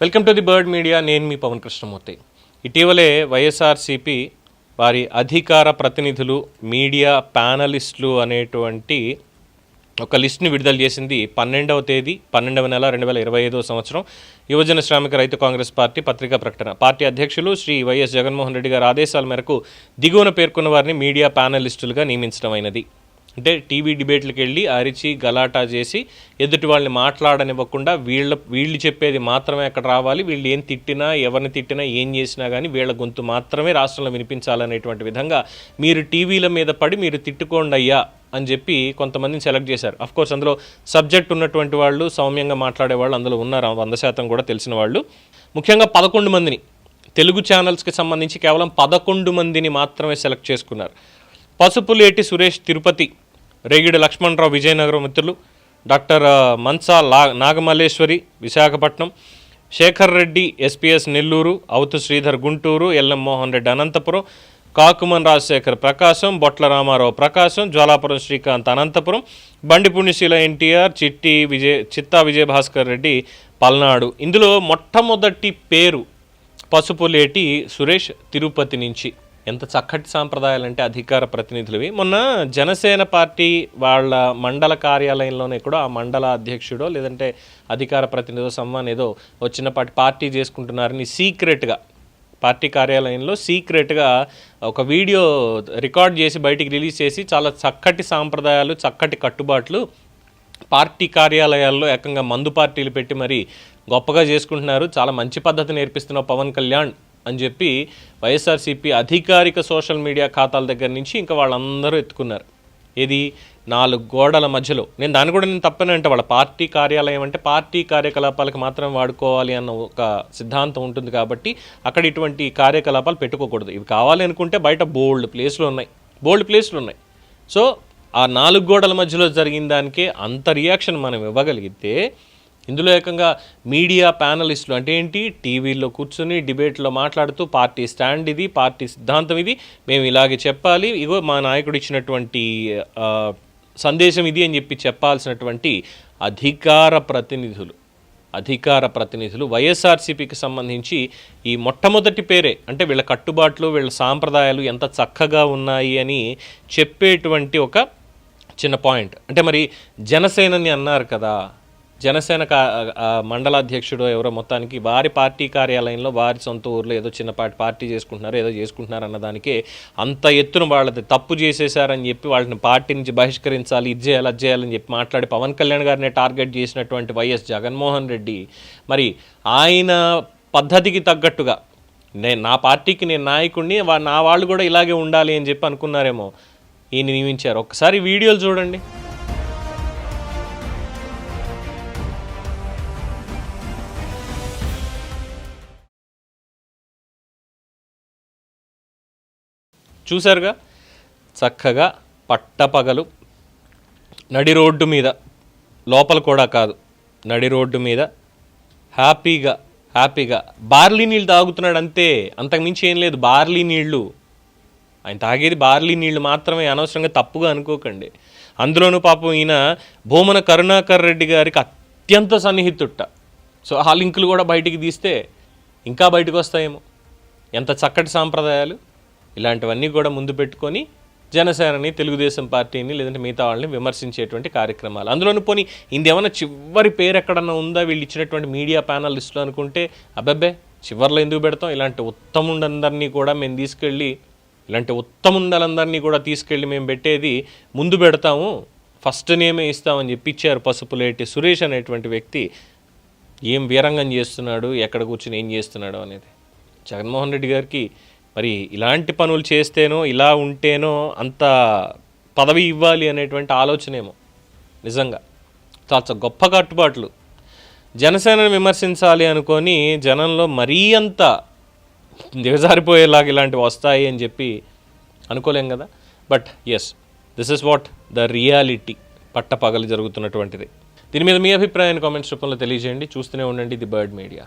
Welcome to the Bird Media నేను మీ పవన్ కృష్ణమూర్తి. ఇటీవలే వైఎస్ఆర్సిపి వారి అధికార ప్రతినిధులు మీడియా ప్యానలిస్టులు అనేటువంటి ఒక లిస్ట్ని విడుదల చేసింది పన్నెండవ తేదీ పన్నెండవ నెల రెండు వేల ఇరవై ఐదవ సంవత్సరం. యువజన శ్రామిక రైతు కాంగ్రెస్ పార్టీ పత్రికా ప్రకటన. పార్టీ అధ్యక్షులు శ్రీ వైఎస్ జగన్మోహన్ రెడ్డి గారి ఆదేశాల మేరకు దిగువన పేర్కొన్న వారిని మీడియా ప్యానలిస్టులుగా నియమించడం అయినది. అంటే టీవీ డిబేట్లకు వెళ్ళి అరిచి గలాటా చేసి ఎదుటి వాళ్ళని మాట్లాడనివ్వకుండా వీళ్ళ వీళ్ళు చెప్పేది మాత్రమే అక్కడ రావాలి. వీళ్ళు ఏం తిట్టినా ఎవరిని తిట్టినా ఏం చేసినా కానీ వీళ్ళ గొంతు మాత్రమే రాష్ట్రంలో వినిపించాలనేటువంటి విధంగా మీరు టీవీల మీద పడి మీరు తిట్టుకోండి అయ్యా అని చెప్పి కొంతమందిని సెలెక్ట్ చేశారు. అఫ్ కోర్స్ అందులో సబ్జెక్ట్ ఉన్నటువంటి వాళ్ళు సౌమ్యంగా మాట్లాడే వాళ్ళు అందులో ఉన్నారు. వంద శాతం కూడా తెలిసిన వాళ్ళు. ముఖ్యంగా పదకొండు మందిని తెలుగు ఛానల్స్కి సంబంధించి కేవలం పదకొండు మందిని మాత్రమే సెలెక్ట్ చేసుకున్నారు. పసుపులేటి సురేష్ తిరుపతి రేగిడి లక్ష్మణరావు విజయనగరం మిత్రులు డాక్టర్ మన్సా లా నాగమల్లేశ్వరి విశాఖపట్నం శేఖర్ రెడ్డి ఎస్పీఎస్ నెల్లూరు అవుతు శ్రీధర్ గుంటూరు ఎల్ఎం మోహన్ రెడ్డి అనంతపురం కాకుమన్ రాజశేఖర్ ప్రకాశం బొట్ల రామారావు ప్రకాశం జ్వాలాపురం శ్రీకాంత్ అనంతపురం బండి పుణ్యశీల ఎన్టీఆర్ చిట్టి విజయ్ చిత్తా విజయభాస్కర్ రెడ్డి పల్నాడు. ఇందులో మొట్టమొదటి పేరు పసుపులేటి సురేష్ తిరుపతి నుంచి. ఎంత చక్కటి సాంప్రదాయాలంటే అధికార ప్రతినిధులవి. మొన్న జనసేన పార్టీ వాళ్ళ మండల కార్యాలయంలోనే కూడా ఆ మండల అధ్యక్షుడో లేదంటే అధికార ప్రతినిధో సమ్మాన్ ఏదో ఓ చిన్నపాటి పార్టీ చేసుకుంటున్నారని సీక్రెట్గా పార్టీ కార్యాలయంలో సీక్రెట్గా ఒక వీడియో రికార్డ్ చేసి బయటికి రిలీజ్ చేసి చాలా చక్కటి సాంప్రదాయాలు చక్కటి కట్టుబాట్లు పార్టీ కార్యాలయాల్లో ఏకంగా మందు పార్టీలు పెట్టి మరి గొప్పగా చేసుకుంటున్నారు. చాలా మంచి పద్ధతి నేర్పిస్తున్న పవన్ కళ్యాణ్. అని చెప్పి వైఎస్ఆర్సీపీ అధికారిక సోషల్ మీడియా ఖాతాల దగ్గర నుంచి ఇంకా వాళ్ళందరూ ఎత్తుకున్నారు. ఇది నాలుగు గోడల మధ్యలో. నేను దాన్ని కూడా నేను తప్పనంటే వాళ్ళ పార్టీ కార్యాలయం అంటే పార్టీ కార్యకలాపాలకు మాత్రం వాడుకోవాలి అన్న ఒక సిద్ధాంతం ఉంటుంది కాబట్టి అక్కడ ఇటువంటి కార్యకలాపాలు పెట్టుకోకూడదు. ఇవి కావాలి అనుకుంటే బయట బోల్డ్ ప్లేస్లు ఉన్నాయి. బోల్డ్ ప్లేస్లు ఉన్నాయి. సో ఆ నాలుగు గోడల మధ్యలో జరిగిన దానికే అంత రియాక్షన్ మనం ఇవ్వగలిగితే ఇందులో ఏకంగా మీడియా ప్యానలిస్టులు అంటే ఏంటి? టీవీలో కూర్చుని డిబేట్లో మాట్లాడుతూ పార్టీ స్టాండ్ ఇది పార్టీ సిద్ధాంతం ఇది. మేము ఇలాగే చెప్పాలి. ఇగో మా నాయకుడు ఇచ్చినటువంటి సందేశం ఇది అని చెప్పి చెప్పాల్సినటువంటి అధికార ప్రతినిధులు అధికార ప్రతినిధులు వైఎస్ఆర్సీపీకి సంబంధించి ఈ మొట్టమొదటి పేరే అంటే వీళ్ళ కట్టుబాట్లు వీళ్ళ సాంప్రదాయాలు ఎంత చక్కగా ఉన్నాయి అని చెప్పేటువంటి ఒక చిన్న పాయింట్. అంటే మరి జనసేనని అన్నారు కదా జనసేన మండలాధ్యక్షుడు ఎవరో మొత్తానికి వారి పార్టీ కార్యాలయంలో వారి సొంత ఊర్లో ఏదో చిన్నపాటి పార్టీ చేసుకుంటున్నారు ఏదో చేసుకుంటున్నారు అన్నదానికి అంత ఎత్తున వాళ్ళది తప్పు చేసేసారని చెప్పి వాళ్ళని పార్టీ నుంచి బహిష్కరించాలి ఇది చేయాలి అది చేయాలని చెప్పి మాట్లాడి పవన్ కళ్యాణ్ గారిని టార్గెట్ చేసినటువంటి వైఎస్ జగన్మోహన్ రెడ్డి. మరి ఆయన పద్ధతికి తగ్గట్టుగా నేను నా పార్టీకి నేను నాయకుడిని నా వాళ్ళు కూడా ఇలాగే ఉండాలి అని చెప్పి అనుకున్నారేమో ఈయన నియమించారు. ఒకసారి వీడియోలు చూడండి. చూశారుగా? చక్కగా పట్టపగలు నడి రోడ్డు మీద లోపల కూడా కాదు నడి రోడ్డు మీద హ్యాపీగా హ్యాపీగా బార్లీ నీళ్ళు తాగుతున్నాడు అంతే. అంతకుమించి ఏం లేదు బార్లీ నీళ్ళు. ఆయన తాగేది బార్లీ నీళ్ళు మాత్రమే అనవసరంగా తప్పుగా అనుకోకండి. అందులోనూ పాపం ఈయన భూమన కరుణాకర్ రెడ్డి గారికి అత్యంత సన్నిహితుట్ట సో ఆ లింకులు కూడా బయటికి తీస్తే ఇంకా బయటకు వస్తాయేమో. ఎంత చక్కటి సాంప్రదాయాలు. ఇలాంటివన్నీ కూడా ముందు పెట్టుకొని జనసేనని తెలుగుదేశం పార్టీని లేదంటే మిగతా వాళ్ళని విమర్శించేటువంటి కార్యక్రమాలు. అందులోనూ పోనీ ఇందేమన్నా చివరి పేరు ఎక్కడన్నా ఉందా? వీళ్ళు ఇచ్చినటువంటి మీడియా ప్యానల్ లిస్టులో అనుకుంటే అబ్బబ్బే చివర్లో ఎందుకు పెడతాం? ఇలాంటి ఉత్తముండందరినీ కూడా మేము తీసుకెళ్ళి ఇలాంటి ఉత్తముండలందరినీ కూడా తీసుకెళ్ళి మేము పెట్టేది ముందు పెడతాము ఫస్ట్ నేమే ఇస్తామని చెప్పి ఇచ్చారు పసుపులేటి సురేష్ అనేటువంటి వ్యక్తి. ఏం వీరంగం చేస్తున్నాడు? ఎక్కడ కూర్చుని ఏం చేస్తున్నాడు అనేది. జగన్మోహన్ రెడ్డి గారికి మరి ఇలాంటి పనులు చేస్తేనో ఇలా ఉంటేనో అంత పదవి ఇవ్వాలి అనేటువంటి ఆలోచనేమో. నిజంగా. చాలా గొప్ప కట్టుబాట్లు. జనసేనను విమర్శించాలి అనుకొని జనంలో మరీ అంత దిగజారిపోయేలాగా ఇలాంటివి వస్తాయి అని చెప్పి అనుకోలేం కదా? But yes this is what the reality పట్టపగలు జరుగుతున్నటువంటిది. దీని మీద మీ అభిప్రాయాన్ని కామెంట్స్ రూపంలో తెలియజేయండి. చూస్తూనే ఉండండి ది బర్డ్ మీడియా.